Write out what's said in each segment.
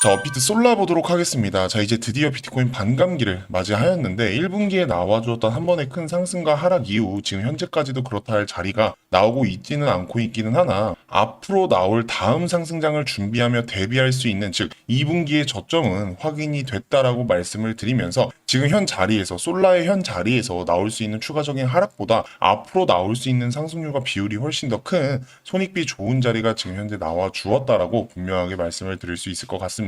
자, 업비트 솔라 보도록 하겠습니다. 자, 이제 드디어 비트코인 반감기를 맞이하였는데 1분기에 나와주었던 한 번의 큰 상승과 하락 이후 지금 현재까지도 그렇다 할 자리가 나오고 있지는 않고 있기는 하나 앞으로 나올 다음 상승장을 준비하며 대비할 수 있는 즉 2분기의 저점은 확인이 됐다라고 말씀을 드리면서 지금 현 자리에서 솔라의 현 자리에서 나올 수 있는 추가적인 하락보다 앞으로 나올 수 있는 상승률과 비율이 훨씬 더 큰 손익비 좋은 자리가 지금 현재 나와 주었다라고 분명하게 말씀을 드릴 수 있을 것 같습니다.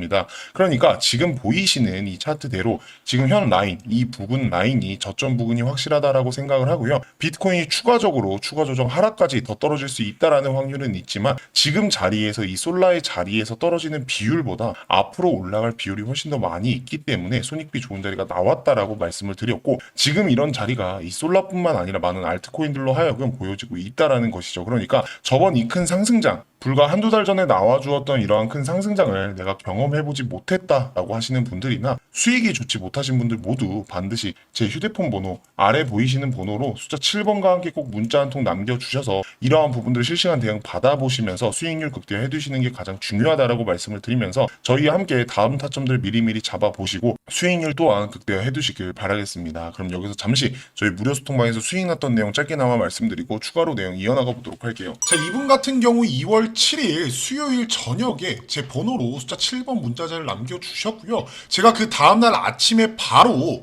그러니까 지금 보이시는 이 차트대로 지금 현 라인, 이 부근 라인이 저점 부근이 확실하다라고 생각을 하고요. 비트코인이 추가적으로 추가 조정 하락까지 더 떨어질 수 있다라는 확률은 있지만 지금 자리에서 이 솔라의 자리에서 떨어지는 비율보다 앞으로 올라갈 비율이 훨씬 더 많이 있기 때문에 손익비 좋은 자리가 나왔다라고 말씀을 드렸고 지금 이런 자리가 이 솔라뿐만 아니라 많은 알트코인들로 하여금 보여지고 있다라는 것이죠. 그러니까 저번 이 큰 상승장 불과 한두 달 전에 나와주었던 이러한 큰 상승장을 내가 경험해보지 못했다라고 하시는 분들이나 수익이 좋지 못하신 분들 모두 반드시 제 휴대폰 번호 아래 보이시는 번호로 숫자 7번과 함께 꼭 문자 한 통 남겨주셔서 이러한 부분들 실시간 대응 받아보시면서 수익률 극대화 해두시는 게 가장 중요하다라고 말씀을 드리면서 저희와 함께 다음 타점들 미리미리 잡아보시고 수익률 또한 극대화 해두시길 바라겠습니다. 그럼 여기서 잠시 저희 무료 소통방에서 수익 났던 내용 짧게나마 말씀드리고 추가로 내용 이어나가 보도록 할게요. 자, 이분 같은 경우 2월 7일 수요일 저녁에 제 번호로 숫자 7번 문자자를 남겨주셨고요. 제가 그 다음날 아침에 바로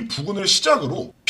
부근을 시작으로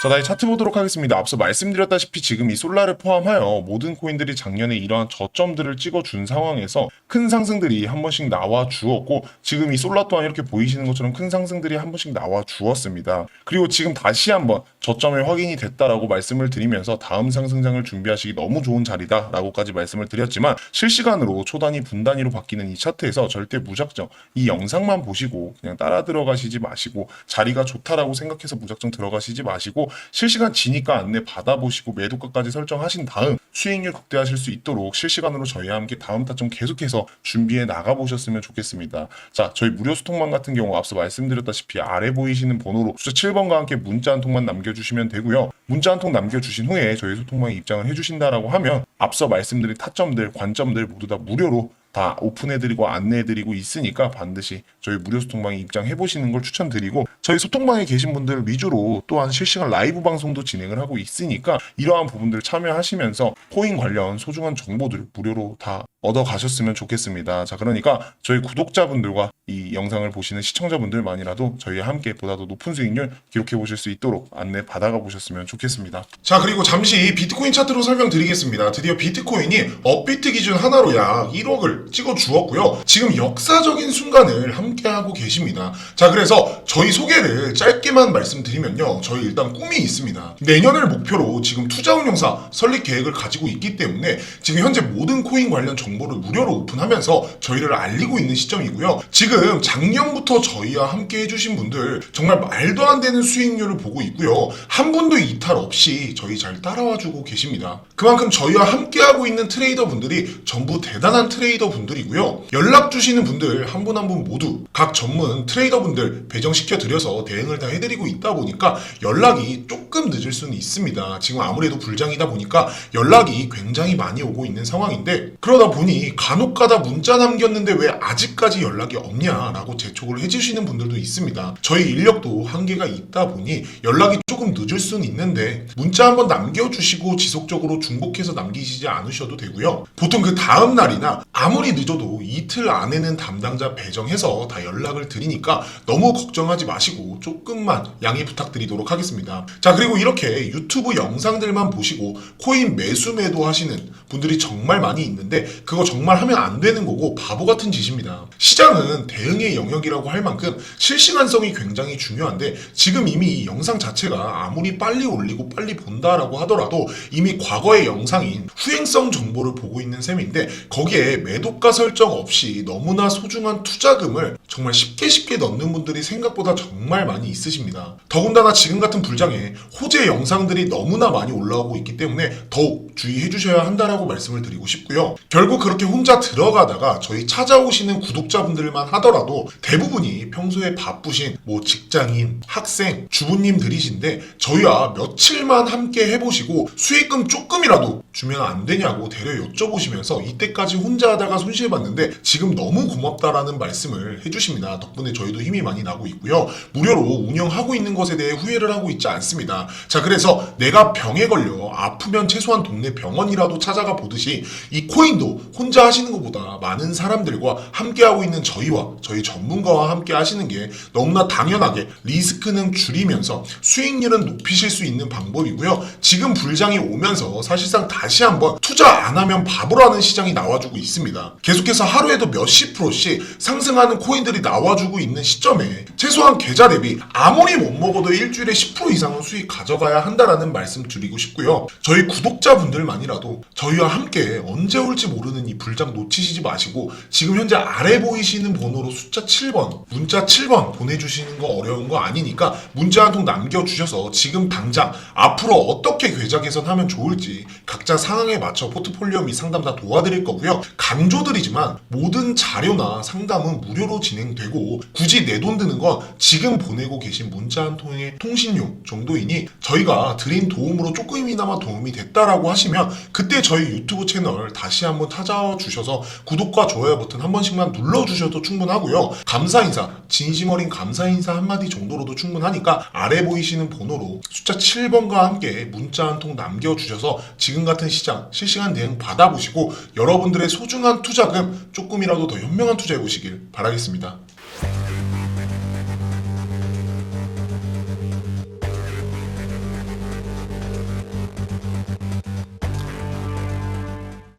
자, 다시 차트 보도록 하겠습니다. 앞서 말씀드렸다시피 지금 이 솔라를 포함하여 모든 코인들이 작년에 이러한 저점들을 찍어준 상황에서 큰 상승들이 한 번씩 나와 주었고 지금 이 솔라 또한 이렇게 보이시는 것처럼 큰 상승들이 한 번씩 나와 주었습니다. 그리고 지금 다시 한번 저점이 확인이 됐다라고 말씀을 드리면서 다음 상승장을 준비하시기 너무 좋은 자리다라고까지 말씀을 드렸지만 실시간으로 초단위 분단위로 바뀌는 이 차트에서 절대 무작정 이 영상만 보시고 그냥 따라 들어가시지 마시고 자리가 좋다라고 생각해서 무작정 들어가시지 마시고 실시간 지니까 안내 받아보시고 매도가까지 설정하신 다음 수익률 극대화하실 수 있도록 실시간으로 저희와 함께 다음 타점 계속해서 준비해 나가 보셨으면 좋겠습니다. 자, 저희 무료 소통방 같은 경우 앞서 말씀드렸다시피 아래 보이시는 번호로 숫자 7번과 함께 문자 한 통만 남겨주시면 되고요. 문자 한 통 남겨주신 후에 저희 소통방에 입장을 해주신다라고 하면 앞서 말씀드린 타점들, 관점들 모두 다 무료로 다 오픈해드리고 안내해드리고 있으니까 반드시 저희 무료 소통방에 입장해보시는 걸 추천드리고 저희 소통방에 계신 분들 위주로 또한 실시간 라이브 방송도 진행을 하고 있으니까 이러한 부분들 참여하시면서 코인 관련 소중한 정보들 무료로 다 얻어 가셨으면 좋겠습니다. 자, 그러니까 저희 구독자분들과 이 영상을 보시는 시청자분들만이라도 저희와 함께 보다 더 높은 수익률 기록해 보실 수 있도록 안내 받아가 보셨으면 좋겠습니다. 자 그리고 잠시 비트코인 차트로 설명드리겠습니다. 드디어 비트코인이 업비트 기준 하나로 약 1억을 찍어 주었고요. 지금 역사적인 순간을 함께하고 계십니다. 자 그래서 저희 소 개를 짧게만 말씀드리면요. 저희 일단 꿈이 있습니다. 내년을 목표로 지금 투자운용사 설립 계획을 가지고 있기 때문에 지금 현재 모든 코인 관련 정보를 무료로 오픈하면서 저희를 알리고 있는 시점이고요. 지금 작년부터 저희와 함께 해주신 분들 정말 말도 안 되는 수익률을 보고 있고요. 한 분도 이탈 없이 저희 잘 따라와주고 계십니다. 그만큼 저희와 함께하고 있는 트레이더 분들이 전부 대단한 트레이더 분들이고요. 연락 주시는 분들 한 분 한 분 모두 각 전문 트레이더 분들 배정시켜 드려 서 대응을 다 해드리고 있다 보니까 연락이 조금 늦을 수는 있습니다. 지금 아무래도 불장이다 보니까 연락이 굉장히 많이 오고 있는 상황인데 그러다 보니 간혹가다 문자 남겼는데 왜 아직까지 연락이 없냐라고 재촉을 해주시는 분들도 있습니다. 저희 인력도 한계가 있다 보니 연락이 조금 늦을 수는 있는데 문자 한번 남겨주시고 지속적으로 중복해서 남기시지 않으셔도 되고요. 보통 그 다음 날이나 아무리 늦어도 이틀 안에는 담당자 배정해서 다 연락을 드리니까 너무 걱정하지 마시고 조금만 양해 부탁드리도록 하겠습니다. 자 그리고 이렇게 유튜브 영상들만 보시고 코인 매수 매도 하시는 분들이 정말 많이 있는데 그거 정말 하면 안 되는 거고 바보 같은 짓입니다. 시장은 대응의 영역이라고 할 만큼 실시간성이 굉장히 중요한데 지금 이미 이 영상 자체가 아무리 빨리 올리고 빨리 본다라고 하더라도 이미 과거의 영상인 후행성 정보를 보고 있는 셈인데 거기에 매도가 설정 없이 너무나 소중한 투자금을 정말 쉽게 쉽게 넣는 분들이 생각보다 정말 많이 있으십니다. 더군다나 지금 같은 불장에 호재 영상들이 너무나 많이 올라오고 있기 때문에 더욱 주의해 주셔야 한다라고 말씀을 드리고 싶고요. 결국 그렇게 혼자 들어가다가 저희 찾아오시는 구독자분들만 하더라도 대부분이 평소에 바쁘신 뭐 직장인, 학생, 주부님들이신데 저희와 며칠만 함께 해보시고 수익금 조금이라도 주면 안 되냐고 대려 여쭤보시면서 이때까지 혼자 하다가 손실봤는데 지금 너무 고맙다라는 말씀을 해주 십니다. 덕분에 저희도 힘이 많이 나고 있고요. 무료로 운영하고 있는 것에 대해 후회를 하고 있지 않습니다. 자, 그래서 내가 병에 걸려 아프면 최소한 동네 병원이라도 찾아가 보듯이 이 코인도 혼자 하시는 것보다 많은 사람들과 함께하고 있는 저희와 저희 전문가와 함께 하시는 게 너무나 당연하게 리스크는 줄이면서 수익률은 높이실 수 있는 방법이고요. 지금 불장이 오면서 사실상 다시 한번 투자 안 하면 바보라는 시장이 나와주고 있습니다. 계속해서 하루에도 몇십 프로씩 상승하는 코인들 이 나와주고 있는 시점에 최소한 계좌 대비 아무리 못 먹어도 일주일에 10% 이상은 수익 가져가야 한다라는 말씀 드리고 싶고요. 저희 구독자분들만이라도 저희와 함께 언제 올지 모르는 이 불장 놓치시지 마시고 지금 현재 아래 보이시는 번호로 숫자 7번 문자 7번 보내주시는 거 어려운 거 아니니까 문자 한 통 남겨주셔서 지금 당장 앞으로 어떻게 계좌 개선하면 좋을지 각자 상황에 맞춰 포트폴리오 및 상담 다 도와드릴 거고요. 강조드리지만 모든 자료나 상담은 무료로 진행되고 굳이 내 돈 드는 건 지금 보내고 계신 문자 한 통의 통신료 정도이니 저희가 드린 도움으로 조금이나마 도움이 됐다라고 하시면 그때 저희 유튜브 채널 다시 한번 찾아와 주셔서 구독과 좋아요 버튼 한 번씩만 눌러주셔도 충분하고요. 감사 인사, 진심 어린 감사 인사 한마디 정도로도 충분하니까 아래 보이시는 번호로 숫자 7번과 함께 문자 한 통 남겨주셔서 지금 같은 시장 실시간 대응 받아보시고 여러분들의 소중한 투자금 조금이라도 더 현명한 투자해 보시길 바라겠습니다.